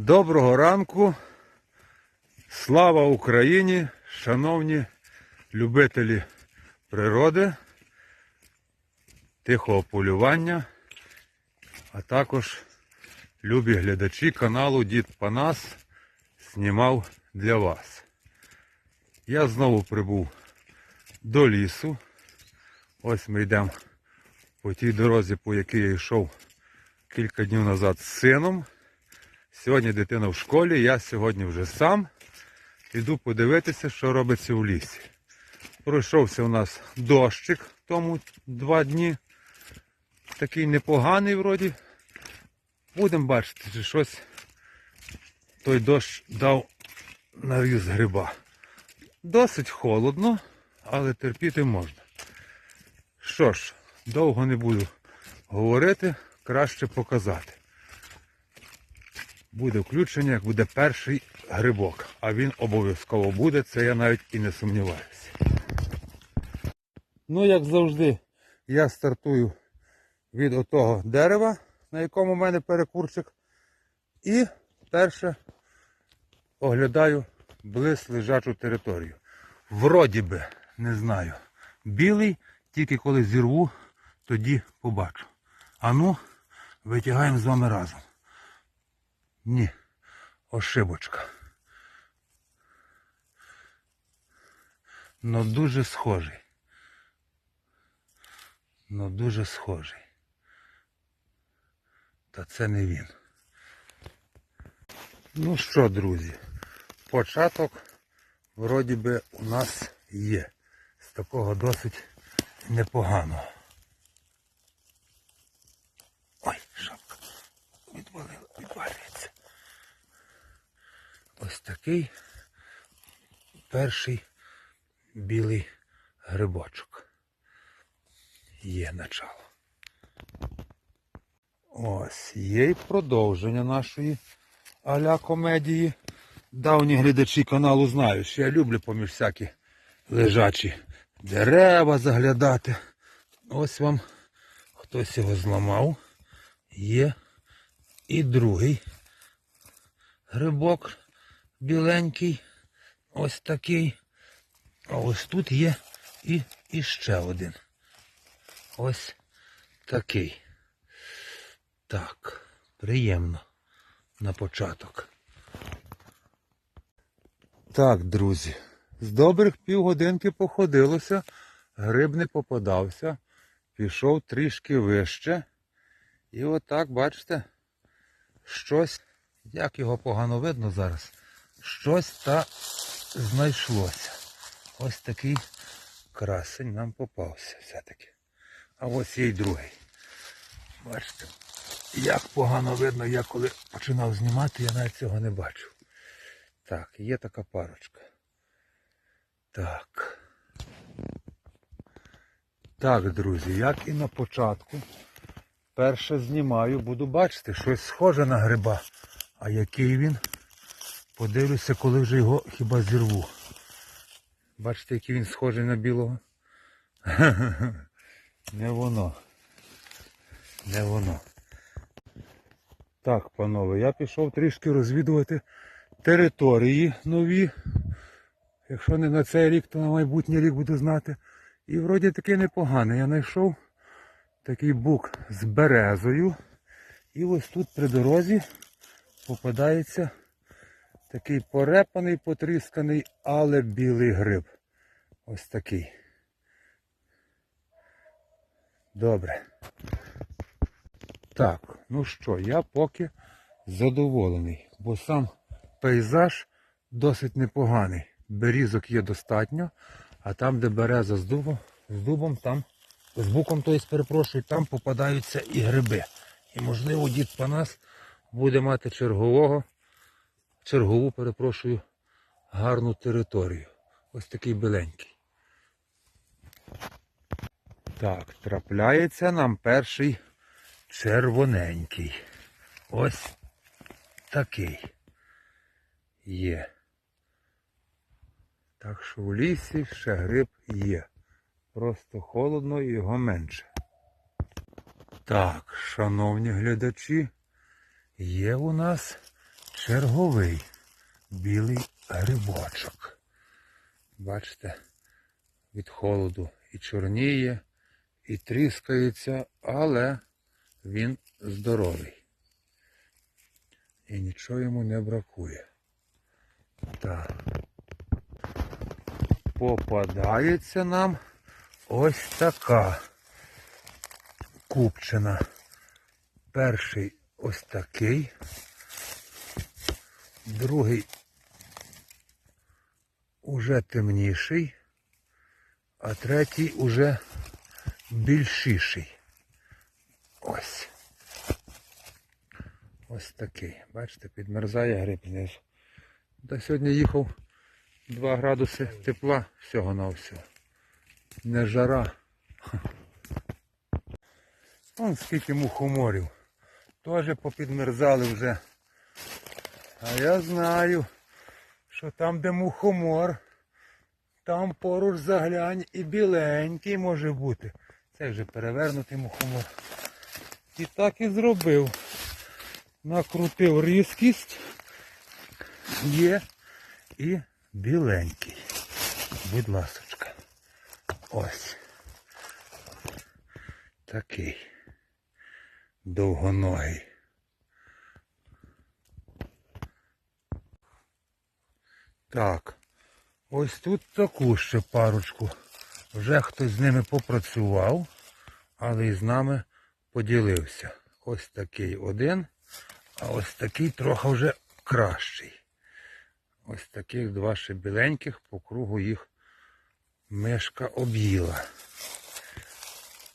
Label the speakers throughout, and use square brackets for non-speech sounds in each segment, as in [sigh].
Speaker 1: Доброго ранку. Слава Україні, шановні любителі природи, тихого полювання, а також любі глядачі каналу Дід Панас знімав для вас. Я знову прибув до лісу. Ось ми йдемо по тій дорозі, по якій я йшов кілька днів назад з сином. Сьогодні дитина в школі, я сьогодні вже сам. Іду подивитися, що робиться в лісі. Пройшовся у нас дощик тому два дні. Такий непоганий вроді. Будемо бачити, чи щось той дощ дав навіз гриба. Досить холодно, але терпіти можна. Що ж, довго не буду говорити, краще показати. Буде включення, як буде перший грибок. А він обов'язково буде, це я навіть і не сумніваюся. Ну, як завжди, я стартую від отого дерева, на якому в мене перекурчик. І перше оглядаю близь лежачу територію. Вроді би, не знаю. Білий, тільки коли зірву, тоді побачу. А ну, витягаємо з вами разом. Ні, ошибочка. Но дуже схожий. Но дуже схожий. Та це не він. Ну що, друзі, початок вроді би у нас є. З такого досить непоганого. Ой, шапка відвалила, відвалюється. Ось такий перший білий грибочок. Є начало. Ось є й продовження нашої аля комедії. Давні глядачі каналу знають, що я люблю поміж всякі лежачі дерева заглядати. Ось вам хтось його зламав. Є і другий грибок біленький. Ось такий. А ось тут є і, і ще один. Ось такий. Так, приємно на початок. Так, друзі, з добрих півгодинки походилося, гриб не попадався, пішов трішки вище. І отак, бачите, щось, як його погано видно зараз, щось та знайшлося. Ось такий красень нам попався все-таки. А ось є й другий. Бачите, як погано видно, я коли починав знімати, я навіть цього не бачив. Так, є така парочка. Так. Так, друзі, як і на початку. Перше знімаю, буду бачити, щось схоже на гриба. А який він? Подивлюся, коли вже його хіба зірву. Бачите, який він схожий на білого? [laughs] Не воно. Не воно. Так, панове, я пішов трішки розвідувати території нові. Якщо не на цей рік, то на майбутній рік буду знати. І вроді таки непогано. Я знайшов такий бук з березою. І ось тут при дорозі попадається такий порепаний, потрісканий, але білий гриб. Ось такий. Добре. Так, ну що, я поки задоволений, бо сам пейзаж досить непоганий. Берізок є достатньо, а там, де береза з дубом, з дубом, там, з буком, то перепрошую, там попадаються і гриби. І можливо дід Панас буде мати чергового, чергову, перепрошую, гарну територію. Ось такий біленький. Так, трапляється нам перший червоненький. Ось такий є. Так що в лісі ще гриб є. Просто холодно і його менше. Так, шановні глядачі, є у нас черговий білий грибочок. Бачите, від холоду і чорніє, і тріскається, але він здоровий. І нічого йому не бракує. Так. Попадається нам ось така купчина. Перший ось такий, другий уже темніший, а третій уже більшіший. Ось. Ось такий. Бачите, підмерзає гриб знизу. Та сьогодні їхав 2 градуси тепла всього на всього. Не жара. Вон скільки мухоморів. Теж попідмерзали вже. А я знаю, що там, де мухомор, там поруч заглянь і біленький може бути. Це вже перевернутий мухомор. І так і зробив. Накрутив різкість. Є і біленький. Будь ласочка. Ось. Такий. Довгоногий. Так. Ось тут таку ще парочку. Вже хтось з ними попрацював, але і з нами поділився. Ось такий один, а ось такий трохи вже кращий. Ось таких два ще біленьких, по кругу їх мишка об'їла.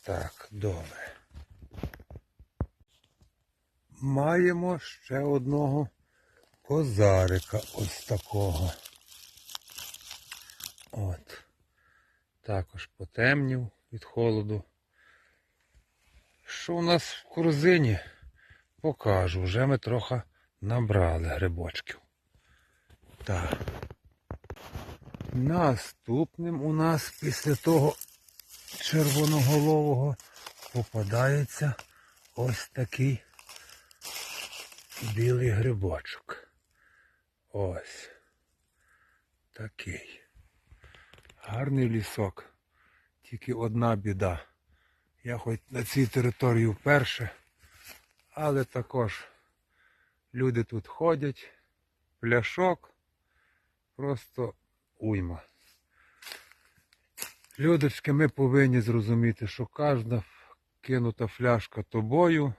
Speaker 1: Так, добре. Маємо ще одного козарика ось такого. От. Також потемнів від холоду. Що у нас в корзині? Покажу. Вже ми трохи набрали грибочків. Так. Наступним у нас після того червоноголового попадається ось такий білий грибочок. Ось. Такий. Гарний лісок. Тільки одна біда. Я хоч на цій території вперше, але також люди тут ходять, пляшок, просто уйма. Людочки, ми повинні зрозуміти, що кожна кинута фляжка тобою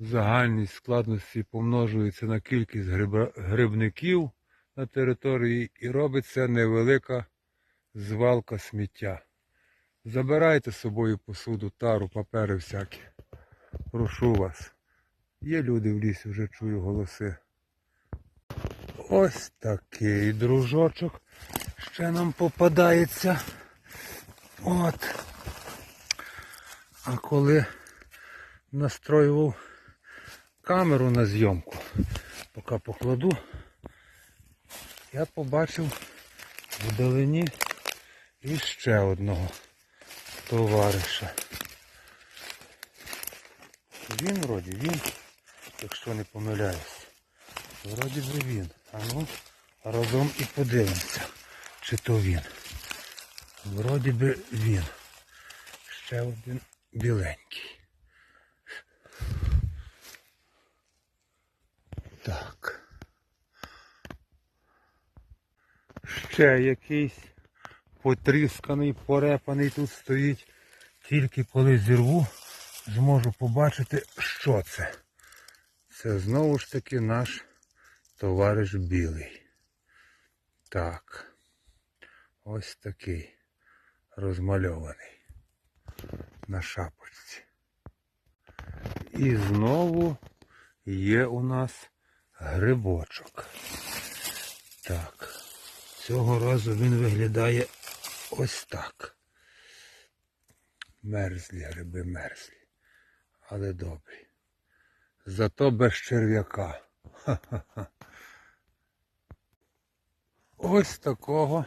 Speaker 1: в загальній складності помножується на кількість гриба- грибників на території і робиться невелика звалка сміття. Забирайте з собою посуду, тару, папери всякі. Прошу вас. Є люди в лісі, вже чую голоси. Ось такий дружочок ще нам попадається. От. А коли настроював камеру на зйомку, поки покладу, я побачив вдалині іще одного товариша. Він вроді він, якщо не помиляюсь. Вроді би він. А ну разом і подивимося, чи то він. Вроді би він. Ще один біленький. Так. Ще якийсь потрісканий, порепаний тут стоїть. Тільки коли зірву, зможу побачити, що це. Це знову ж таки наш товариш білий. Так. Ось такий розмальований на шапочці. І знову є у нас грибочок. Так. Цього разу він виглядає ось так. Мерзлі гриби мерзлі. Але добрі. Зато без черв'яка. Ось такого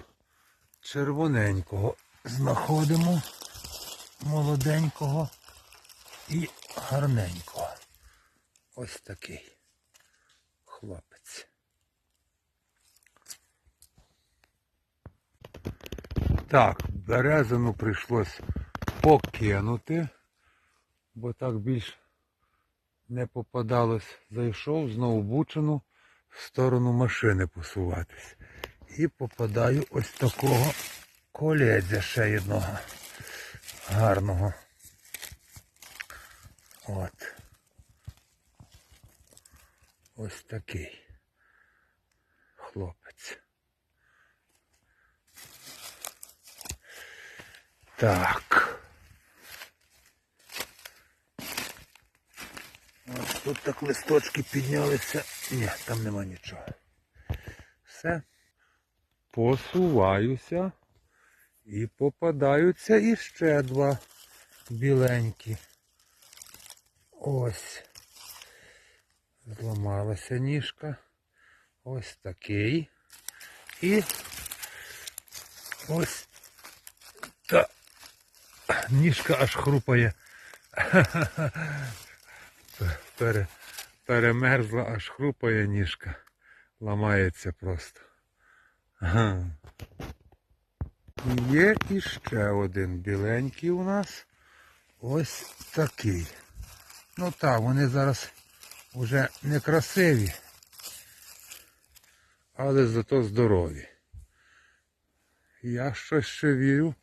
Speaker 1: червоненького знаходимо, молоденького і гарненького. Ось такий. хлопець. Так, березину прийшлось покинути, бо так більш не попадалось. Зайшов знову бучину в сторону машини посуватись. І попадаю ось такого коледзя ще одного гарного. От. Ось такий хлопець. Так. Ось тут так листочки піднялися. Ні, там нема нічого. Все. Посуваюся. І попадаються іще два біленькі. Ось. Зламалася ніжка. Ось такий. І ось та ніжка аж хрупає. Пере, перемерзла, аж хрупає ніжка. Ламається просто. Ага. Є іще один біленький у нас. Ось такий. Ну так, вони зараз вже не красиві, але зато здорові. Я щось ще вірю,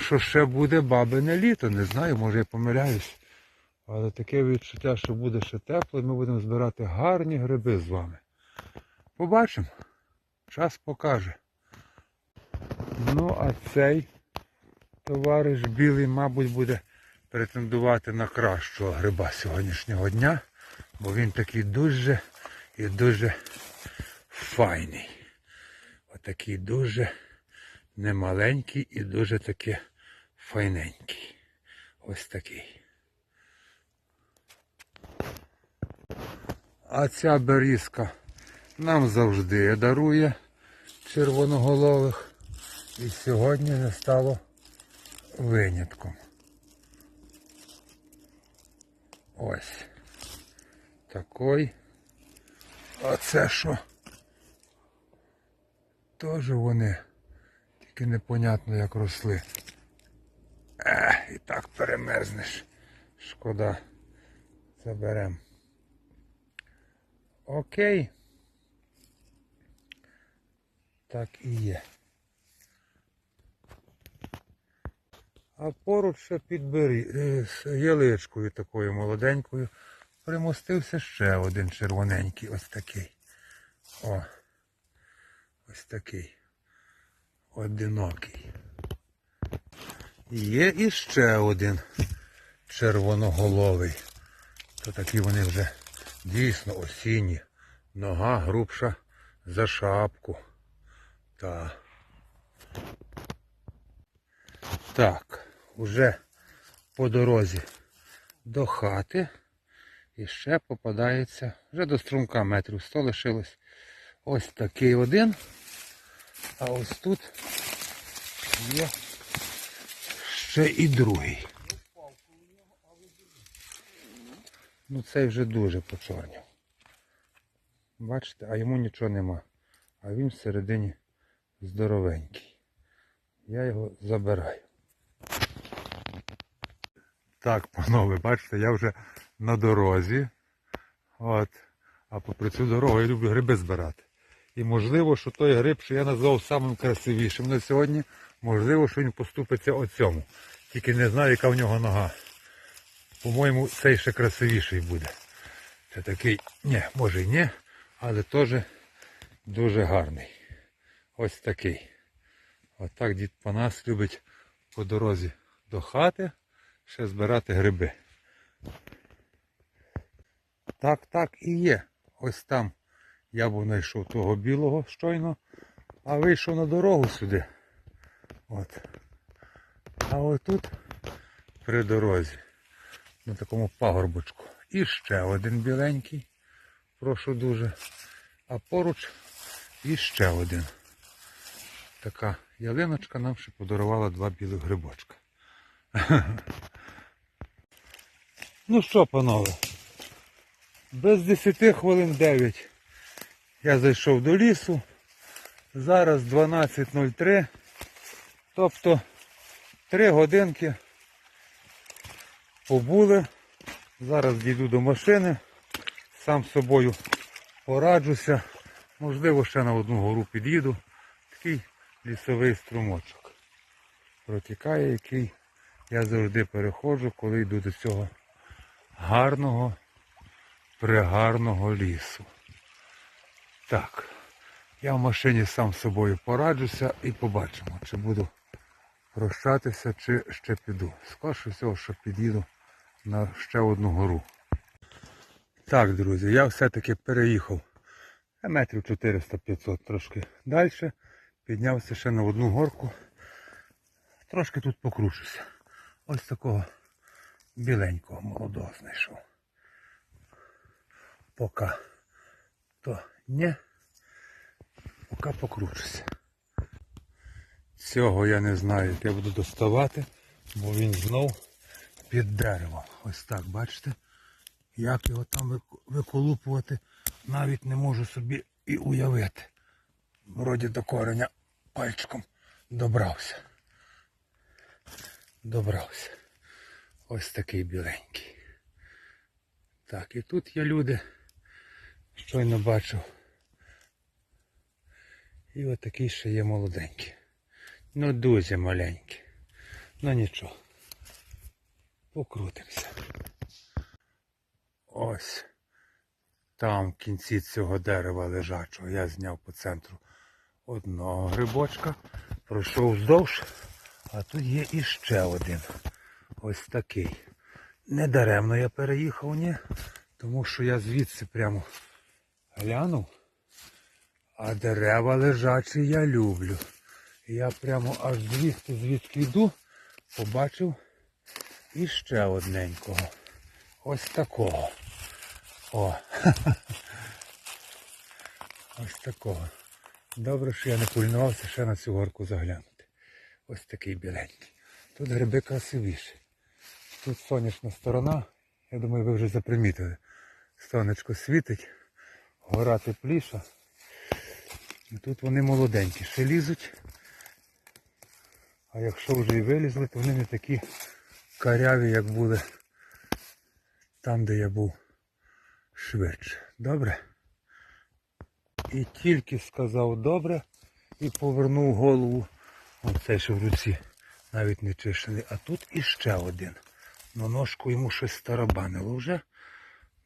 Speaker 1: що ще буде бабине літо. Не знаю, може я помиляюсь. Але таке відчуття, що буде ще тепло, і ми будемо збирати гарні гриби з вами. Побачимо. Час покаже. Ну, а цей товариш білий, мабуть, буде претендувати на кращого гриба сьогоднішнього дня, бо він такий дуже і дуже файний. Отакий дуже немаленький і дуже таки файненький. Ось такий. А ця берізка нам завжди дарує червоноголових. І сьогодні не стало винятком. Ось. Такий. А це що? Теж вони. Тільки непонятно як росли. Ех, і так перемерзнеш. Шкода. Заберем. Окей. Так і є. А поруч ще під е, яличкою такою молоденькою примостився ще один червоненький, ось такий. О, ось такий. Одинокий. Є іще один червоноголовий. То такі вони вже дійсно осінні. Нога грубша за шапку. Та. Так, уже по дорозі до хати. І ще попадається, вже до струмка метрів 100 лишилось. Ось такий один. А ось тут є ще і другий. Ну цей вже дуже почорнів. Бачите, а йому нічого нема. А він всередині здоровенький. Я його забираю. Так, панове, бачите, я вже на дорозі. От. А попри цю дорогу я люблю гриби збирати. І можливо, що той гриб, що я назвав самим красивішим на сьогодні, можливо, що він поступиться оцьому. Тільки не знаю, яка в нього нога. По-моєму, цей ще красивіший буде. Це такий, ні, може й ні, але теж дуже гарний. Ось такий. Отак дід Панас любить по дорозі до хати ще збирати гриби. Так, так і є. Ось там я був знайшов того білого щойно, а вийшов на дорогу сюди. От. А отут при дорозі, на такому пагорбочку. І ще один біленький. Прошу дуже. А поруч іще один. Така ялиночка нам ще подарувала два білих грибочка. [laughs] Ну що, панове, без 10 хвилин 9 Я зайшов до лісу. Зараз 12.03. Тобто 3 годинки побули. Зараз дійду до машини. Сам з собою пораджуся. Можливо, ще на одну гору під'їду. Такий лісовий струмочок. Протікає, який я завжди переходжу, коли йду до цього гарного, пригарного лісу. Так, я в машині сам з собою пораджуся і побачимо, чи буду прощатися, чи ще піду. Скорше всього, що під'їду на ще одну гору. Так, друзі, я все-таки переїхав метрів 400-500 трошки далі. Піднявся ще на одну горку. Трошки тут покручуся. Ось такого біленького молодого знайшов. Поки то ні, поки покручуся. Цього я не знаю, як я буду доставати, бо він знов під деревом. Ось так, бачите? Як його там виколупувати, навіть не можу собі і уявити. Вроді до кореня пальчиком добрався. Добрався. Ось такий біленький. Так, і тут є люди, щойно бачив. І отакий ще є молоденький. Ну дуже маленький. Ну нічого. Покрутимося. Ось. Там в кінці цього дерева лежачого я зняв по центру одного грибочка, пройшов вздовж, а тут є іще один. Ось такий. Недаремно я переїхав, ні, тому що я звідси прямо глянув, а дерева лежачі я люблю. Я прямо аж звідси, звідки йду, побачив іще одненького. Ось такого. О. [laughs] Ось такого. Добре, що я не пульнувався ще на цю горку заглянути. Ось такий біленький. Тут гриби красивіші. Тут сонячна сторона. Я думаю, ви вже запримітили. Сонечко світить, гора тепліша. Тут вони молоденькі, ще лізуть. А якщо вже і вилізли, то вони не такі каряві, як були там, де я був швидше. Добре? І тільки сказав добре і повернув голову. Оцей що в руці навіть не чищений. А тут іще один. На ножку йому щось старабанило вже.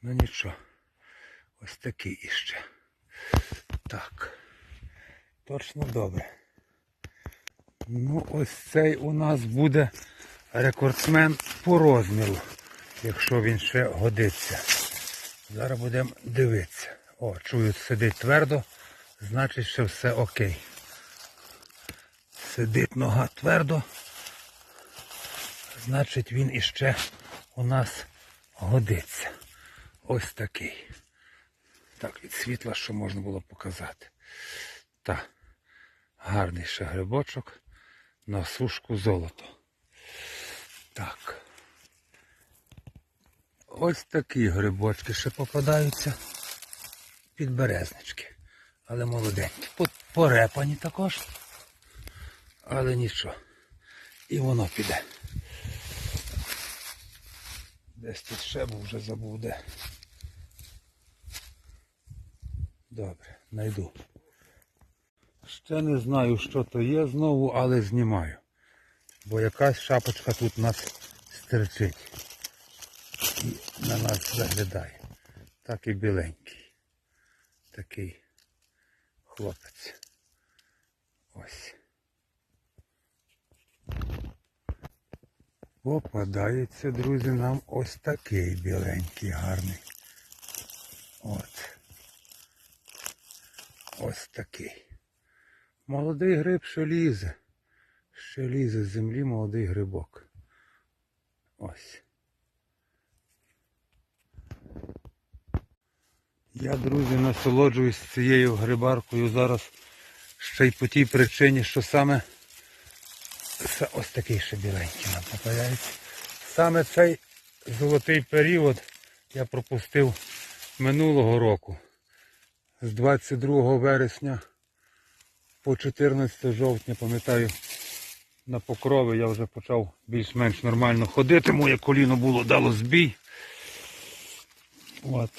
Speaker 1: Ну нічого. Ось такий іще. Так. Точно добре. Ну, ось цей у нас буде рекордсмен по розміру, якщо він ще годиться. Зараз будемо дивитися. О, чую, сидить твердо, значить, що все окей. Сидить нога твердо, значить він іще у нас годиться. Ось такий. Так, від світла, що можна було показати. Так, гарний ще грибочок на сушку золото. Так. Ось такі грибочки ще попадаються. Підберезнички. Але молоденькі. Порепані також. Але нічого. І воно піде. Десь тут ще був вже забув де. Добре, найду. Ще не знаю, що то є знову, але знімаю. Бо якась шапочка тут нас стерчить. І на нас заглядає. Так і біленький. Такий хлопець. Ось. Попадається, друзі, нам ось такий біленький, гарний. От. Ось такий. Молодий гриб, що лізе. Ще лізе з землі молодий грибок. Ось. Я, друзі, насолоджуюсь цією грибаркою зараз ще й по тій причині, що саме ось такий ще біленький нам попадається. Саме цей золотий період я пропустив минулого року. з 22 вересня по 14 жовтня, пам'ятаю, на покрови я вже почав більш-менш нормально ходити. Моє коліно було дало збій. От,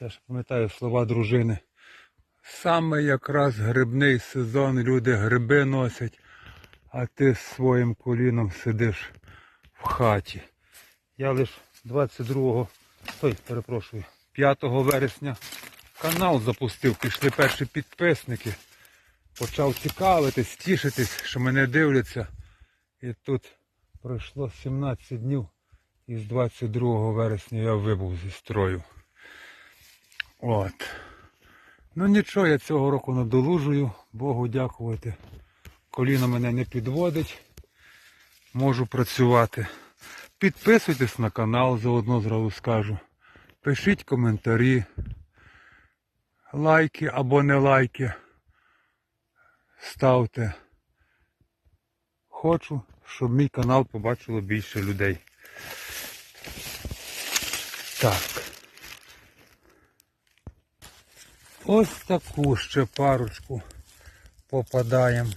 Speaker 1: я ж пам'ятаю слова дружини. Саме якраз грибний сезон, люди гриби носять, а ти з своїм коліном сидиш в хаті. Я лише 22, ой, перепрошую, 5 вересня канал запустив, пішли перші підписники. Почав цікавитись, тішитись, що мене дивляться. І тут пройшло 17 днів і з 22 вересня я вибув зі строю. От. Ну нічого, я цього року надолужую, Богу дякувати. Коліно мене не підводить. Можу працювати. Підписуйтесь на канал, заодно зразу скажу. Пишіть коментарі, лайки або не лайки. Ставте. Хочу, щоб мій канал побачило більше людей. Так. Ось таку ще парочку попадаємо.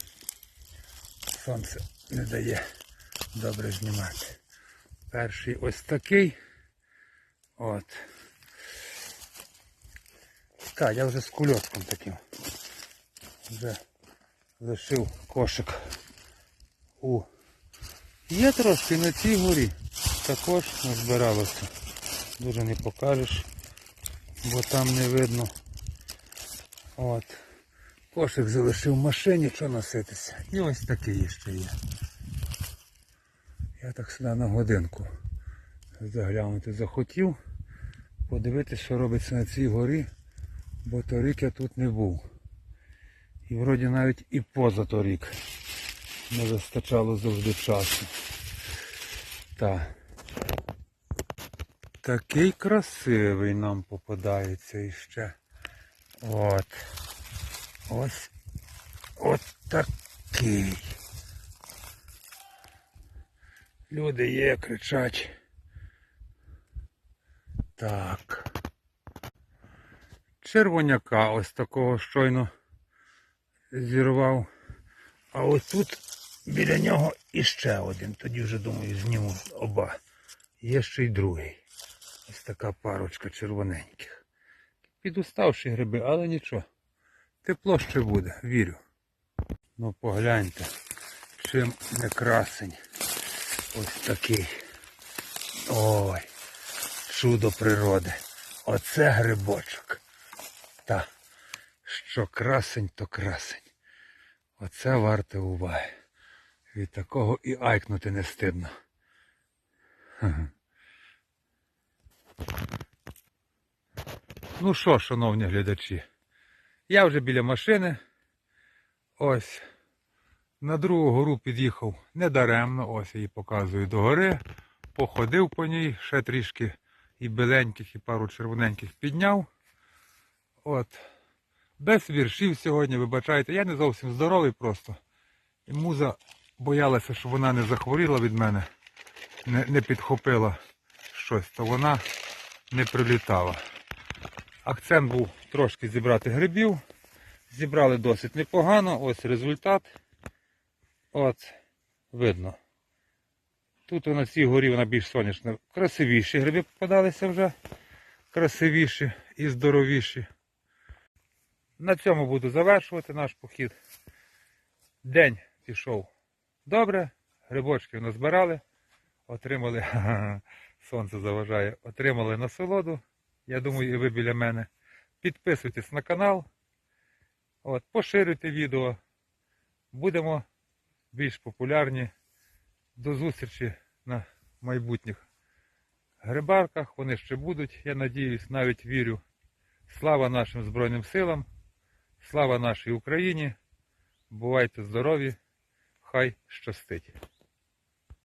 Speaker 1: Сонце не дає добре знімати. Перший ось такий. От. Так, я вже з кульочком таким. Вже лишив кошик у. Є трошки на цій горі. Також назбиралося. Дуже не покажеш, бо там не видно. От. Кошик залишив в машині, що носитися. І ось такий ще є. Я так сюди на годинку заглянути захотів. Подивитися, що робиться на цій горі, бо торік я тут не був. І вроді навіть і поза торік не вистачало завжди часу. Так. Такий красивий нам попадається іще. От. Ось. От такий. Люди є, кричать. Так. Червоняка ось такого щойно зірвав. А ось тут біля нього іще один. Тоді вже думаю зніму оба. Є ще й другий. Ось така парочка червоненьких. Підуставші гриби, але нічого. Тепло ще буде, вірю. Ну погляньте, чим не красень. Ось такий. Ой, чудо природи. Оце грибочок. Що красень, то красень. Оце варте уваги. Від такого і айкнути не стидно. Ну що, шановні глядачі, я вже біля машини. Ось. На другу гору під'їхав недаремно, ось я її показую до гори. Походив по ній, ще трішки і біленьких, і пару червоненьких підняв. От. Без віршів сьогодні, вибачайте, я не зовсім здоровий просто. І муза боялася, що вона не захворіла від мене, не, не підхопила щось, то вона не прилітала. Акцент був трошки зібрати грибів. Зібрали досить непогано. Ось результат. От, видно. Тут на цій горі вона більш сонячна. Красивіші гриби попадалися вже. Красивіші і здоровіші. На цьому буду завершувати наш похід. День пішов добре. Грибочки назбирали. Отримали, [laughs] сонце заважає, отримали насолоду. Я думаю, і ви біля мене. Підписуйтесь на канал. От, поширюйте відео. Будемо більш популярні. До зустрічі на майбутніх грибарках. Вони ще будуть, я надіюсь, навіть вірю. Слава нашим Збройним силам, слава нашій Україні. Бувайте здорові, хай щастить.